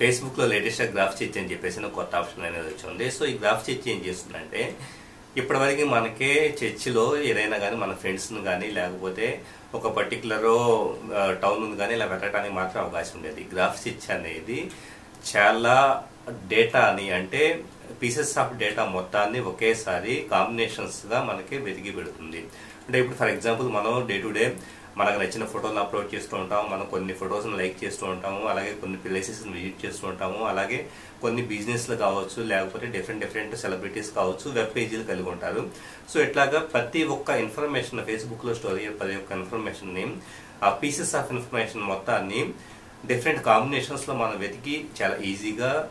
ఫేస్బుక్లో latest graph church అని చెప్పేసి కొత్త ఆప్షన్ అనేది వచ్చింది సో ఈ గ్రాఫ్ చర్చ్ ఏం చేస్తుందంటే ఇప్పటివరకు మనకే చర్చిలో ఏదైనా కానీ మన ఫ్రెండ్స్ని కానీ లేకపోతే ఒక పర్టికులర్ టౌన్ కానీ ఇలా పెట్టడానికి మాత్రం అవకాశం ఉండేది. గ్రాఫ్ చర్చ్ అనేది చాలా డేటాని అంటే పీసెస్ ఆఫ్ డేటా మొత్తాన్ని ఒకేసారి కాంబినేషన్స్గా మనకి వెతికి పెడుతుంది. అంటే ఇప్పుడు ఫర్ ఎగ్జాంపుల్ మనం డే టు డే మనకు నచ్చిన ఫోటోలు అప్లోడ్ చేస్తూ ఉంటాము మనం కొన్ని ఫొటోస్ని లైక్ చేస్తూ ఉంటాము అలాగే కొన్ని ప్లేసెస్ని విజిట్ చేస్తూ ఉంటాము అలాగే కొన్ని బిజినెస్లు కావచ్చు లేకపోతే డిఫరెంట్ డిఫరెంట్ సెలబ్రిటీస్ కావచ్చు వెబ్ పేజీలు కలిగి ఉంటారు. సో ఇట్లాగా ప్రతి ఒక్క ఇన్ఫర్మేషన్ ఫేస్బుక్లో స్టోర్ స్టోరీ ప్రతి ఒక్క ఇన్ఫర్మేషన్ని ఆ పీసెస్ ఆఫ్ ఇన్ఫర్మేషన్ మొత్తాన్ని డిఫరెంట్ కాంబినేషన్స్లో మనం వెతికి చాలా ఈజీగా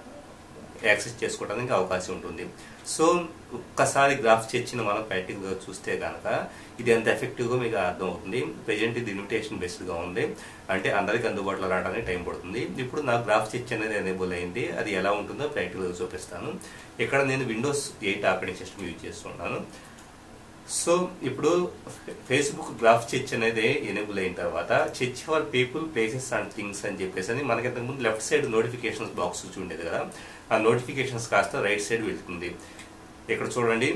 యాక్సెస్ చేసుకోవడానికి అవకాశం ఉంటుంది. సో ఒక్కసారి గ్రాఫ్ చర్చిని మనం ప్రాక్టికల్గా చూస్తే కనుక ఇది ఎంత ఎఫెక్టివ్గా మీకు అర్థమవుతుంది. ప్రజెంట్ ఇది ఇన్విటేషన్ బేస్డ్గా ఉంది. అంటే అందరికి అందుబాటులో రావడానికి టైం పడుతుంది. ఇప్పుడు నా గ్రాఫ్ చర్చ్ అనేది ఎనేబుల్ అయింది. అది ఎలా ఉంటుందో ప్రాక్టికల్గా చూపిస్తాను. ఇక్కడ నేను Windows eight operating system use చేస్తున్నాను సో ఇప్పుడు ఫేస్బుక్ గ్రాఫ్ చర్చ్ అనేది ఎనేబుల్ అయిన తర్వాత search for people places and things అని చెప్పేసి అని మనకి ఇంతకుముందు లెఫ్ట్ సైడ్ నోటిఫికేషన్స్ బాక్స్ ఉండేది కదా ఆ నోటిఫికేషన్స్ కాస్త రైట్ సైడ్ వెళ్తుంది. ఇక్కడ చూడండి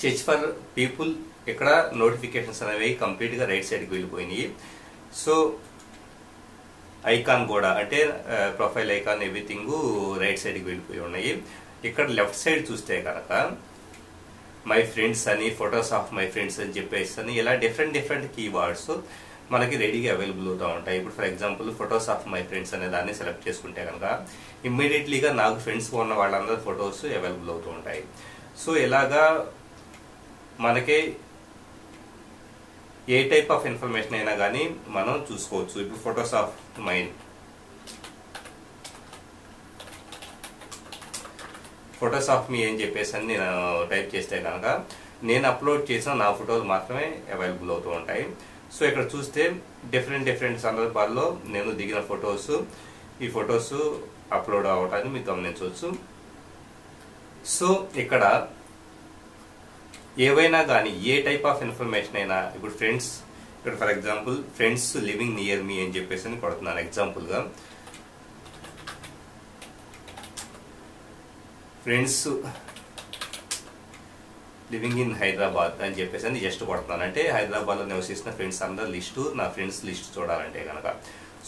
చర్చ్ ఫర్ పీపుల్ ఇక్కడ నోటిఫికేషన్స్ అనేవి కంప్లీట్గా రైట్ సైడ్కి వెళ్ళిపోయినాయి. సో ఐకాన్ కూడా అంటే ప్రొఫైల్ ఐకాన్ ఎవ్రీథింగ్ రైట్ సైడ్కి వెళ్ళిపోయి ఉన్నాయి. ఇక్కడ లెఫ్ట్ సైడ్ చూస్తే కనుక మై ఫ్రెండ్స్ అని ఫొటోస్ ఆఫ్ మై ఫ్రెండ్స్ అని చెప్పేసి అని ఇలా డిఫరెంట్ డిఫరెంట్ కీవర్డ్స్ మనకి రెడీగా అవైలబుల్ అవుతూ ఉంటాయి. ఇప్పుడు for example photos of my friends అనే దాన్ని సెలెక్ట్ చేసుకుంటే కనుక ఇమ్మీడియట్లీగా నాకు ఫ్రెండ్స్ ఉన్న వాళ్ళందరూ ఫొటోస్ అవైలబుల్ అవుతూ ఉంటాయి. సో ఇలాగా మనకి ఏ టైప్ ఆఫ్ ఇన్ఫర్మేషన్ అయినా కానీ మనం చూసుకోవచ్చు. ఇప్పుడు photos of mine photos of me అని చెప్పేసి అని నేను uh, టైప్ చేస్తే కనుక నేను అప్లోడ్ చేసిన నా ఫోటోలు మాత్రమే అవైలబుల్ అవుతూ ఉంటాయి. సో ఇక్కడ చూస్తే డిఫరెంట్ డిఫరెంట్ సందర్భాల్లో నేను దిగిన ఫొటోస్ ఈ ఫొటోస్ అప్లోడ్ అవటాన్ని మీరు గమనించవచ్చు. సో ఇక్కడ ఏవైనా కానీ ఏ టైప్ ఆఫ్ ఇన్ఫర్మేషన్ అయినా ఇప్పుడు ఫ్రెండ్స్ ఇక్కడ for example friends living near me అని చెప్పేసి అని కొడుతున్నాను ఎగ్జాంపుల్గా ఫ్రెండ్స్ లివింగ్ ఇన్ హైదరాబాద్ అని చెప్పేసి అని జస్ట్ కొడుతున్నాను. అంటే హైదరాబాద్లో నివసిస్తున్న ఫ్రెండ్స్ అందరి లిస్టు నా ఫ్రెండ్స్ లిస్ట్ చూడాలంటే కనుక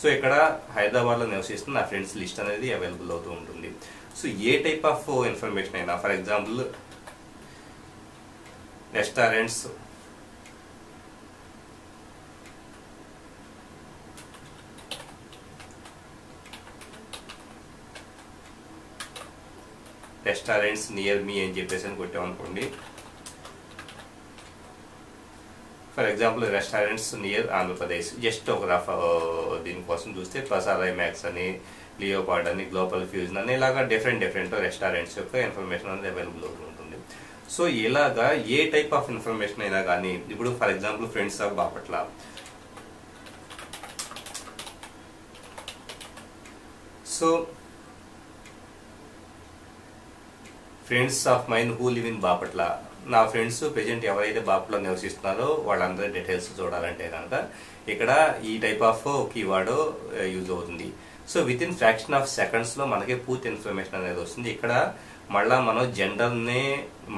సో ఇక్కడ హైదరాబాద్లో నివసిస్తున్న నా ఫ్రెండ్స్ లిస్ట్ అనేది అవైలబుల్ అవుతూ ఉంటుంది. So a type of information అయినా for example restaurants restaurants near me అని చెప్పేసి అని కొట్టామనుకోండి for example restaurants near Andhra Pradesh. Just ఒక రఫ్ దీనికోసం చూస్తే ప్రసాద్ మ్యాక్స్ అని లియోపార్డ్ అని గ్లోబల్ ఫ్యూజన్ అని ఇలాగా డిఫరెంట్ డిఫరెంట్ రెస్టారెంట్స్ యొక్క ఇన్ఫర్మేషన్ అనేది అవైలబుల్ ఉంటుంది. సో ఇలాగా ఏ టైప్ ఆఫ్ ఇన్ఫర్మేషన్ అయినా కానీ ఇప్పుడు for example friends of Bapatla. So friends of mine who live in Bapatla. నా ఫ్రెండ్స్ ప్రెజెంట్ ఎవరైతే బాపట్లో నివసిస్తున్నారో వాళ్ళందరి డీటెయిల్స్ చూడాలంటే కనుక ఇక్కడ ఈ టైప్ ఆఫ్ కీవర్డ్ యూజ్ అవుతుంది. So within fraction of సెకండ్స్లో మనకి పూర్తి ఇన్ఫర్మేషన్ అనేది వస్తుంది. ఇక్కడ మళ్ళా మనం జెండర్ని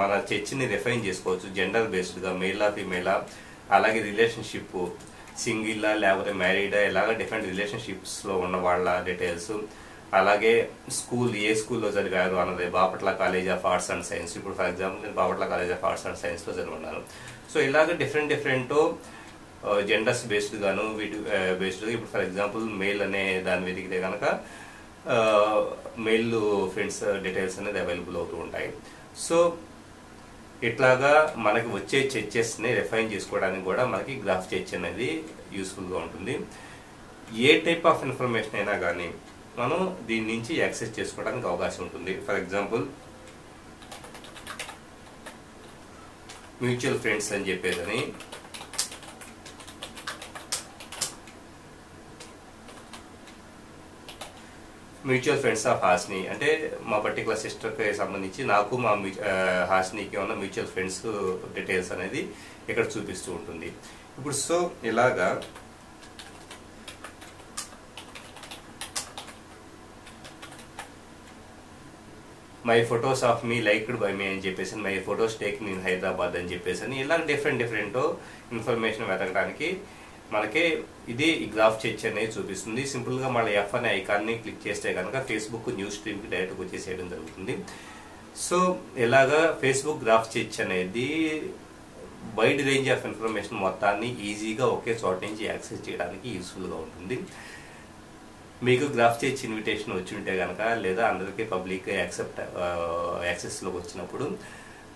మన చర్చిని రిఫైన్ చేసుకోవచ్చు. జెండర్ బేస్డ్గా మేలా ఫీమేలా అలాగే రిలేషన్షిప్ సింగిల్ లేకపోతే మ్యారీడా ఇలాగ డిఫరెంట్ రిలేషన్షిప్స్లో ఉన్న వాళ్ళ డీటెయిల్స్. అలాగే స్కూల్ ఏ స్కూల్లో చదివారు అన్నది Bapatla college of arts and science. ఇప్పుడు ఫర్ ఎగ్జాంపుల్ నేను Bapatla college of arts and సైన్స్లో లో సో ఇలాగ డిఫరెంట్ డిఫరెంట్ జెండర్స్ బేస్డ్ గాను వీటి బేస్డ్ ఇప్పుడు ఫర్ ఎగ్జాంపుల్ మెయిల్ అనే దాని వెతికితే కనుక మెయిల్ ఫ్రెండ్స్ డీటెయిల్స్ అనేది అవైలబుల్ అవుతూ ఉంటాయి. సో ఇట్లాగా మనకి వచ్చే చర్చెస్ని రిఫైన్ చేసుకోవడానికి కూడా మనకి గ్రాఫ్ చర్చ్ అనేది యూస్ఫుల్గా ఉంటుంది. ఏ టైప్ ఆఫ్ ఇన్ఫర్మేషన్ అయినా కానీ మనం దీని నుంచి యాక్సెస్ చేసుకోవడానికి అవకాశం ఉంటుంది. ఫర్ ఎగ్జాంపుల్ మ్యూచువల్ ఫ్రెండ్స్ అని చెప్పేదని. మ్యూచువల్ ఫ్రెండ్స్ ఆఫ్ హాస్ని అంటే మా పర్టికులర్ సిస్టర్కి సంబంధించి నాకు మా హాస్నికి ఉన్న మ్యూచువల్ ఫ్రెండ్స్ డీటెయిల్స్ అనేది ఇక్కడ చూపిస్తూ ఉంటుంది. ఇప్పుడు సో ఇలాగా my photos of me liked by me అని చెప్పేసి my photos take in Hyderabad అని చెప్పేసి అని ఇలా డిఫరెంట్ డిఫరెంట్ ఇన్ఫర్మేషన్ వెతకడానికి మనకి ఇది ఈ గ్రాఫ్ చర్చ్ అనేది చూపిస్తుంది. సింపుల్గా మన ఎఫ్ అనే ఐకాన్ని క్లిక్ చేస్తే కనుక ఫేస్బుక్ న్యూస్ స్ట్రీమ్కి డైరెక్ట్గా వచ్చేసేయడం జరుగుతుంది. సో ఇలాగా ఫేస్బుక్ గ్రాఫ్ చర్చ్ అనేది వైడ్ రేంజ్ ఆఫ్ ఇన్ఫర్మేషన్ మొత్తాన్ని ఈజీగా ఒకే చోట నుంచి యాక్సెస్ చేయడానికి యూస్ఫుల్గా ఉంటుంది. మీకు గ్రాఫ్ చేర్చి ఇన్విటేషన్ వచ్చి ఉంటే కనుక లేదా అందరికీ పబ్లిక్ యాక్సెప్ట్ యాక్సెస్లోకి వచ్చినప్పుడు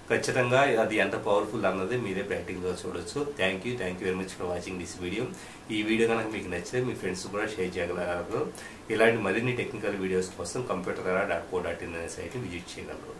ఖచ్చితంగా అది ఎంత పవర్ఫుల్ అన్నది మీరే ప్రాక్టికల్గా చూడొచ్చు. Thank you thank you very much for watching this video ఈ వీడియో కనుక మీకు నచ్చితే మీ ఫ్రెండ్స్ కూడా షేర్ చేయగలరు. ఇలాంటి మరిన్ని టెక్నికల్ వీడియోస్ కోసం computer dot co dot in అనే సైట్ని విజిట్ చేయగలరు.